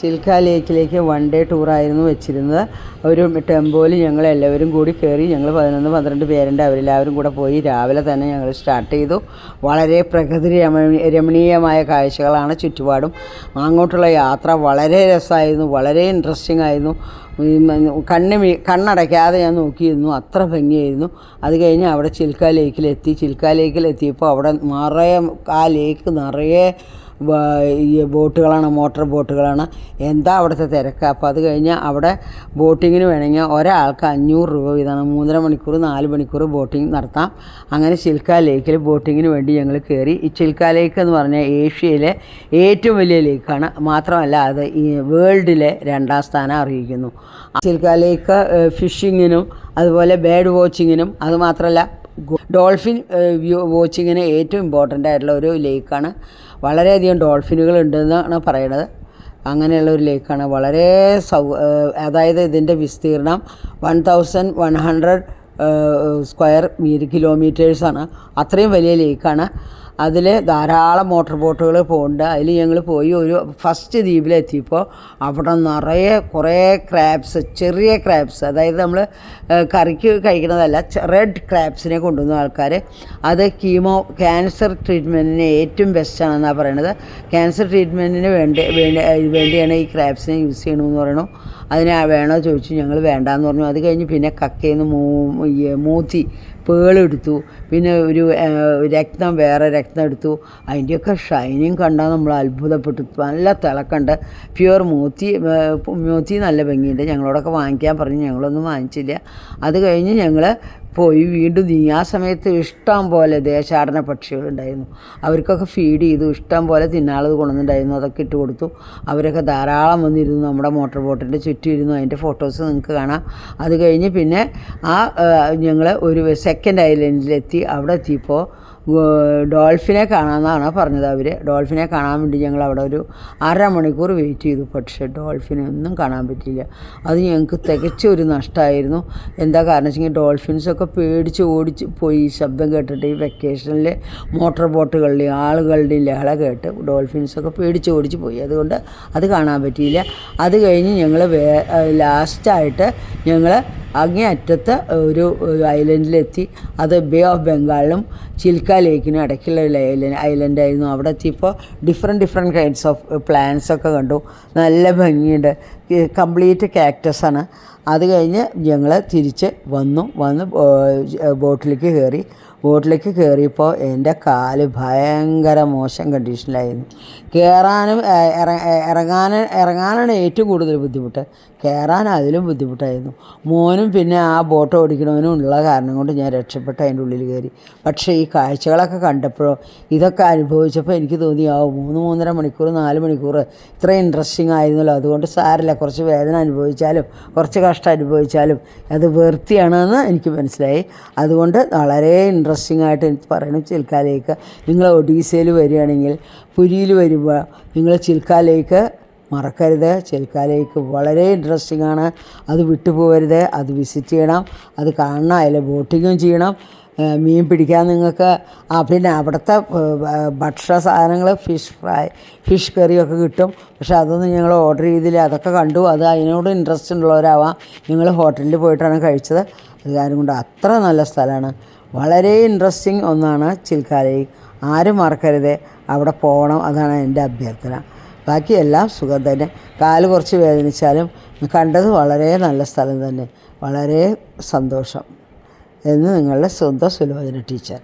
ചിൽക്ക ലേക്കിലേക്ക് one day ടൂറായിരുന്നു വെച്ചിരുന്നത്. ഒരു ടെമ്പോയിൽ ഞങ്ങൾ എല്ലാവരും കൂടി കയറി ഞങ്ങൾ പതിനൊന്ന് പന്ത്രണ്ട് പേരുണ്ട്. അവരെല്ലാവരും കൂടെ പോയി രാവിലെ തന്നെ ഞങ്ങൾ സ്റ്റാർട്ട് ചെയ്തു. വളരെ പ്രകൃതി രമണീ രമണീയമായ കാഴ്ചകളാണ് ചുറ്റുപാടും. അങ്ങോട്ടുള്ള യാത്ര വളരെ രസമായിരുന്നു വളരെ ഇൻട്രസ്റ്റിംഗ് ആയിരുന്നു. കണ്ണ് കണ്ണടയ്ക്കാതെ ഞാൻ നോക്കിയിരുന്നു അത്ര ഭംഗിയായിരുന്നു. അത് കഴിഞ്ഞ് അവിടെ ചിൽക്ക ലേക്കിലെത്തി. ചിൽക്ക ലേക്കിലെത്തിയപ്പോൾ അവിടെ നിറയെ ആ ലേക്ക് നിറയെ ഈ ബോട്ടുകളാണ് മോട്ടോർ ബോട്ടുകളാണ്. എന്താ അവിടുത്തെ തിരക്ക്? അപ്പോൾ അത് കഴിഞ്ഞ് അവിടെ ബോട്ടിങ്ങിന് വേണമെങ്കിൽ ഒരാൾക്ക് അഞ്ഞൂറ് രൂപ വീതമാണ്. മൂന്നര മണിക്കൂർ നാല് മണിക്കൂർ ബോട്ടിങ് നടത്താം. അങ്ങനെ ചിൽക്ക ലേക്കിൽ ബോട്ടിങ്ങിന് വേണ്ടി ഞങ്ങൾ കയറി. ഈ ചിൽക്ക ലേക്ക് എന്ന് പറഞ്ഞാൽ ഏഷ്യയിലെ ഏറ്റവും വലിയ ലേക്കാണ്. മാത്രമല്ല അത് ഈ വേൾഡിലെ രണ്ടാം സ്ഥാനം അറിയിക്കുന്നു ചിൽക്ക ലേക്ക് ഫിഷിങ്ങിനും അതുപോലെ ബേഡ് വാച്ചിങ്ങിനും അതുമാത്രമല്ല ഡോൾഫിൻ വ്യൂ വാച്ചിങ്ങിന് ഏറ്റവും ഇമ്പോർട്ടന്റ് ആയിട്ടുള്ള ഒരു ലേക്കാണ്. വളരെയധികം ഡോൾഫിനുകൾ ഉണ്ടെന്നാണ് പറയുന്നത് അങ്ങനെയുള്ള ഒരു ലേക്കാണ്. വളരെ സൗ അതായത് ഇതിന്റെ വിസ്തീർണം one thousand one hundred square കിലോമീറ്റേഴ്സാണ് അത്രയും വലിയ ലേക്കാണ്. അതിൽ ധാരാളം മോട്ടോർ ബോട്ടുകൾ പോകുന്നുണ്ട് അതിൽ ഞങ്ങൾ പോയി ഒരു ഫസ്റ്റ് ദ്വീപിലെത്തിയപ്പോൾ അവിടെ നിറയെ കുറേ ക്രാബ്സ് ചെറിയ ക്രാബ്സ് അതായത് നമ്മൾ കറിക്ക് കഴിക്കുന്നതല്ല റെഡ് ക്രാബ്സിനെ കൊണ്ടുവന്ന ആൾക്കാർ അത് കീമോ ക്യാൻസർ ട്രീറ്റ്മെന്റിന് ഏറ്റവും ബെസ്റ്റാണെന്നാണ് പറയണത്. ക്യാൻസർ ട്രീറ്റ്മെന്റിന് വേണ്ടി വേണ്ടി വേണ്ടിയാണ് ഈ ക്രാബ്സിനെ യൂസ് ചെയ്യണമെന്ന് പറയണു. അതിന് വേണോ ചോദിച്ചു. ഞങ്ങൾ വേണ്ടാന്ന് പറഞ്ഞു. അത് കഴിഞ്ഞ് പിന്നെ കക്കയിൽ മൂ മൂത്തി പേളെടുത്തു പിന്നെ ഒരു രക്തം വേറെ രക്തം എടുത്തു. അതിന്റെയൊക്കെ ഷൈനിങ് കണ്ടാൽ നമ്മൾ അത്ഭുതപ്പെട്ടു. നല്ല തിളക്കണ്ട്. പ്യുവർ മൂത്തി മൂത്തി നല്ല ഭംഗിയുണ്ട്. ഞങ്ങളോടൊക്കെ വാങ്ങിക്കാൻ പറഞ്ഞു. ഞങ്ങളൊന്നും വാങ്ങിച്ചില്ല. അത് കഴിഞ്ഞ് ഞങ്ങൾ പോയി വീണ്ടും നീ ആ സമയത്ത് ഇഷ്ടം പോലെ ദേശാടന പക്ഷികളുണ്ടായിരുന്നു അവർക്കൊക്കെ ഫീഡ് ചെയ്തു ഇഷ്ടം പോലെ തിന്നാളത് കൊണ്ടുവന്നിട്ടുണ്ടായിരുന്നു. അതൊക്കെ ഇട്ട് കൊടുത്തു. അവരൊക്കെ ധാരാളം വന്നിരുന്നു. നമ്മുടെ മോട്ടോർ ബോട്ടിന്റെ ചുറ്റും ഇരുന്നു അതിന്റെ ഫോട്ടോസ് നിങ്ങൾക്ക് കാണാം. അത് കഴിഞ്ഞ് പിന്നെ ആ ഞങ്ങൾ ഒരു സെക്കൻഡ് ഐലൻഡിലെത്തി അവിടെ എത്തിയപ്പോൾ ഡോൾഫിനെ കാണാമെന്നാണ് പറഞ്ഞത് അവർ ഡോൾഫിനെ കാണാൻ വേണ്ടി ഞങ്ങൾ അവിടെ ഒരു അര മണിക്കൂർ വെയിറ്റ് ചെയ്തു. പക്ഷേ ഡോൾഫിനെ ഒന്നും കാണാൻ പറ്റിയില്ല. അത് ഞങ്ങൾക്ക് തികച്ച ഒരു നഷ്ടമായിരുന്നു എന്താ കാരണം വെച്ചെങ്കിൽ ഡോൾഫിൻസൊക്കെ പേടിച്ച് ഓടിച്ച് പോയി. ശബ്ദം കേട്ടിട്ട് ഈ വെക്കേഷനിൽ മോട്ടോർ ബോട്ടുകളുടെയും ആളുകളുടെയും ലഹള കേട്ട് ഡോൾഫിൻസൊക്കെ പേടിച്ച് ഓടിച്ച് പോയി. അതുകൊണ്ട് അത് കാണാൻ പറ്റിയില്ല. അത് കഴിഞ്ഞ് ഞങ്ങൾ വേ ലാസ്റ്റായിട്ട് ഞങ്ങൾ അങ്ങേ അറ്റത്ത് ഒരു ഐലൻഡിലെത്തി അത് ബേ ഓഫ് ബംഗാളിലും ചിൽക്ക ലേക്കിനും ഇടയ്ക്കുള്ള ഒരു ഐലൻഡ് ഐലൻഡായിരുന്നു അവിടെ എത്തിയപ്പോൾ ഡിഫറെന്റ് ഡിഫറെന്റ് കൈൻഡ്സ് ഓഫ് പ്ലാന്റ്സൊക്കെ കണ്ടു. നല്ല ഭംഗിയുണ്ട്. കംപ്ലീറ്റ് കാക്ടസാണ് അത് കഴിഞ്ഞ് ഞങ്ങൾ തിരിച്ച് വന്നു വന്ന് ബോട്ടിലേക്ക് കയറി. ബോട്ടിലേക്ക് കയറിയപ്പോൾ എന്റെ കാൽ ഭയങ്കര മോശം കണ്ടീഷനിലായിരുന്നു. കയറാനും ഇറങ്ങാൻ ഇറങ്ങാനാണ് ഏറ്റവും കൂടുതൽ ബുദ്ധിമുട്ട്. കയറാൻ അതിലും ബുദ്ധിമുട്ടായിരുന്നു. മോനും പിന്നെ ആ ബോട്ട് ഓടിക്കണവനും ഉള്ള കാരണം കൊണ്ട് ഞാൻ രക്ഷപ്പെട്ട് അതിന്റെ ഉള്ളിൽ കയറി. പക്ഷേ ഈ കാഴ്ചകളൊക്കെ കണ്ടപ്പോഴോ ഇതൊക്കെ അനുഭവിച്ചപ്പോൾ എനിക്ക് തോന്നി ആ മൂന്ന് മൂന്നര മണിക്കൂർ നാല് മണിക്കൂർ ഇത്രയും ഇൻട്രസ്റ്റിംഗ് ആയിരുന്നല്ലോ. അതുകൊണ്ട് സാരല്ല കുറച്ച് വേദന അനുഭവിച്ചാലും കുറച്ച് കഷ്ടം അനുഭവിച്ചാലും അത് വൃത്തിയാണെന്ന് എനിക്ക് മനസ്സിലായി. അതുകൊണ്ട് വളരെ ഇൻട്രസ്റ്റിംഗ് ആയിട്ട് എനിക്ക് പറയണം ചിൽക്കാലേക്ക്. നിങ്ങൾ ഒഡീസയിൽ വരികയാണെങ്കിൽ പുരിയിൽ വരുമ്പോൾ നിങ്ങൾ ചിൽക്കാലേക്ക് മറക്കരുത്. ചിൽക്കാലേക്ക് വളരെ ഇൻട്രസ്റ്റിംഗ് ആണ്. അത് വിട്ടുപോകരുത്. അത് വിസിറ്റ് ചെയ്യണം. അത് കാണണം. അതിൽ ബോട്ടിങ്ങും ചെയ്യണം. മീൻ പിടിക്കാൻ നിങ്ങൾക്ക് ആ പിന്നെ അവിടുത്തെ ഭക്ഷണ സാധനങ്ങൾ ഫിഷ് ഫ്രൈ ഫിഷ് കറിയൊക്കെ കിട്ടും. പക്ഷേ അതൊന്നും ഞങ്ങൾ ഓർഡർ ചെയ്തില്ല. അതൊക്കെ കണ്ടു. അത് അതിനോട് ഇൻട്രസ്റ്റ് ഉള്ളവരാവാം. ഞങ്ങൾ ഹോട്ടലിൽ പോയിട്ടാണ് കഴിച്ചത്. അത് കൊണ്ട് അത്ര നല്ല സ്ഥലമാണ്. വളരെ ഇൻട്രസ്റ്റിംഗ് ഒന്നാണ് ചിൽക്കാലയിൽ ആരും മറക്കരുത്. അവിടെ പോകണം. അതാണ് എന്റെ അഭ്യർത്ഥന. ബാക്കിയെല്ലാം സുഖം തന്നെ. കാൽ കുറച്ച് വേദനിച്ചാലും കണ്ടത് വളരെ നല്ല സ്ഥലം തന്നെ. വളരെ സന്തോഷം. എന്ന് നിങ്ങളുടെ സ്വന്തം സുലോചന ടീച്ചർ.